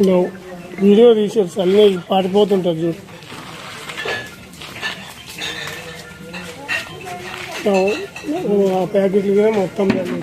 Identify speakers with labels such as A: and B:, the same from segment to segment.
A: నువ్వు వీడియో తీసారు సన్నీ పారిపోతుంటుంది చూడు. ఆ ప్యాకెట్లు కూడా మొత్తం
B: వీడియో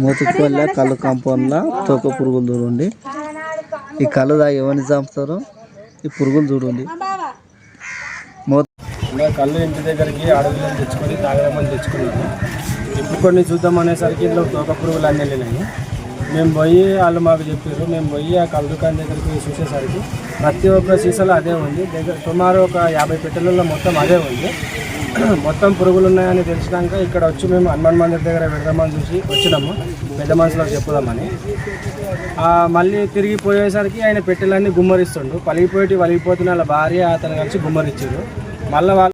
C: మూతపల్ల కళ్ళు కాంపౌండ్ల తోక పురుగులు చూడండి ఈ కళ్ళు ఎవరిని చంపుతారు? ఈ పురుగులు చూడండి.
D: కళ్ళు ఇంటి దగ్గరికి అడవిలో తెచ్చుకొని తాగడమని తెచ్చుకున్నాము ఇప్పుడు కొన్ని చూద్దాం అనేసరికి ఇంట్లో తోక పురుగులు అన్నీ వెళ్ళినాయి మేము పోయి వాళ్ళు మాకు చెప్పారు మేము పోయి ఆ కళ్ళు దుకాణం దగ్గరికి పోయి చూసేసరికి ప్రతి ఒక్క సీసాలో అదే ఉంది. దగ్గర సుమారు ఒక యాభై పెట్టెలలో మొత్తం అదే ఉంది. మొత్తం పురుగులు ఉన్నాయని తెలిసినాక ఇక్కడ వచ్చి మేము హనుమాన్ మందిర్ దగ్గర పెడదామని చూసి వచ్చినాము. పెద్ద మనుషులకు చెప్పుదామని. మళ్ళీ తిరిగి పోయేసరికి ఆయన పెట్టెలన్నీ గుమ్మరిస్తుండు. పలిగిపోయి వలిగిపోతున్న వాళ్ళ భార్య అతను కలిసి గుమ్మరిచ్చారు మళ్ళీ